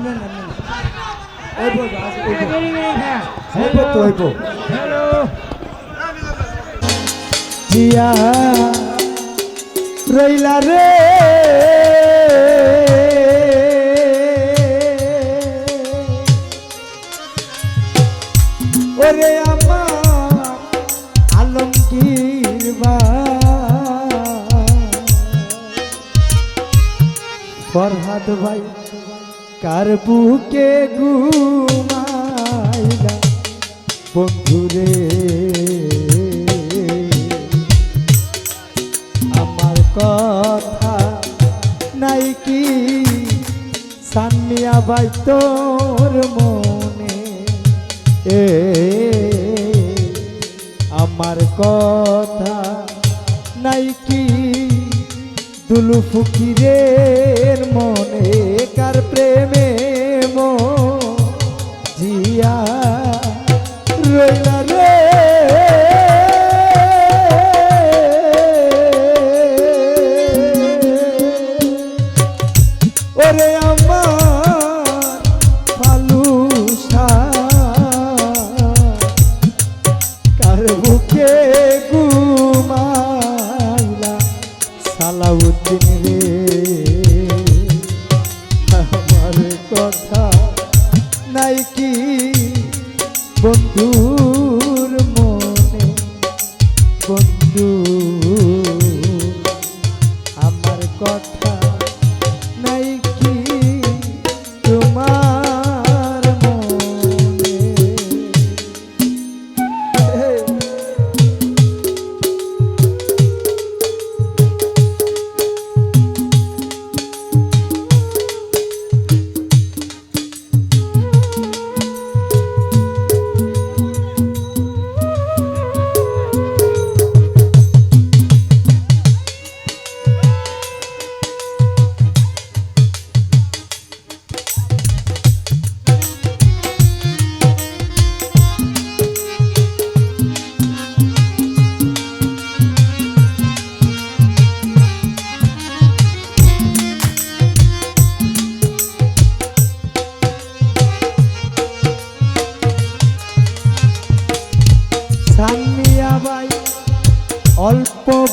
এমনি না এমনি না ওই বল আজ ওই বল ওই বল তো ওই হ্যালো জিয়া রইলা রে ওরে আমার আলমগীর বা ফরহাদ ভাই কার বুকে ঘুমাইলা? বন্ধুরে আমার কথা নাই কি? সান্নিয়া বাই তোর মনে এ দুলু ফকিরের মনে কার প্রেমে মো জিয়া রইলা রে। ওরে আমার ফালুসা কার বুকে ঘুমাইলা সালাউদ্দিন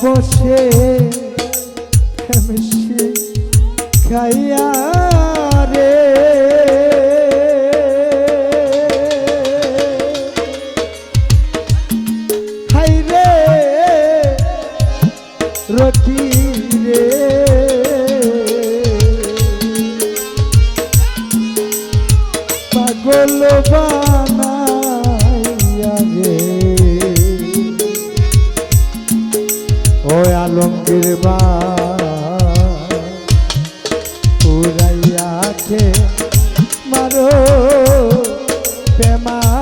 বসে মিশি খাইয়া রে। হাই রে রকি রে। পাগল বানাইয়া আলমগীর বা মারো প্রেমাগুনে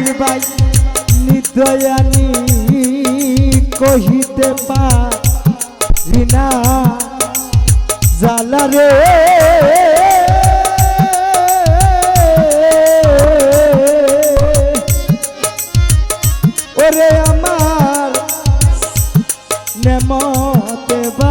আলমগীর বাই নিদয়ানি কহিতে পারি না জালা রে। ওরে আমার নেমতে বা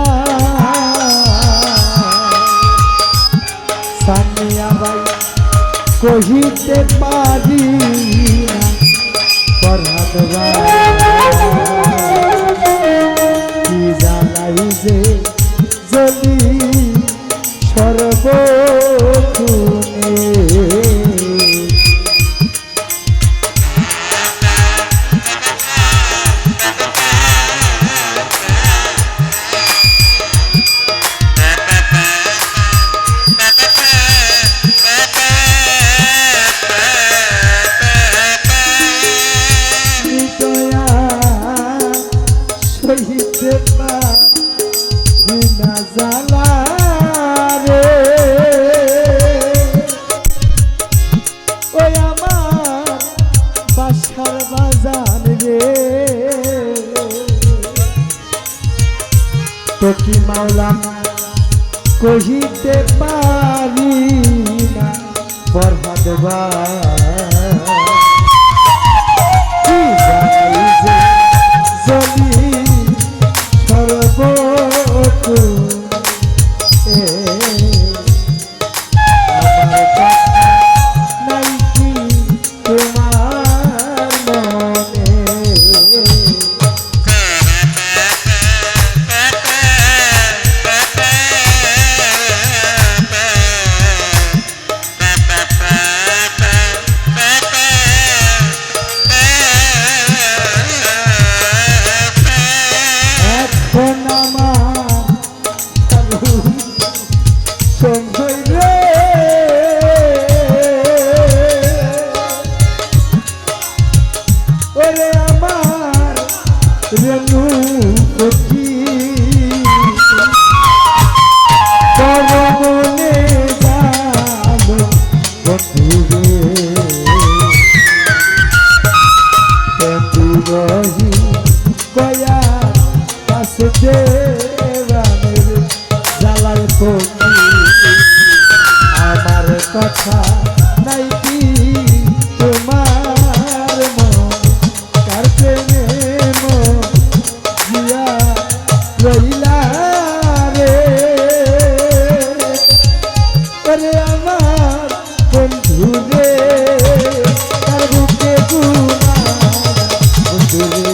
কহিতে পারি না বরহাদ বা do.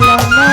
না না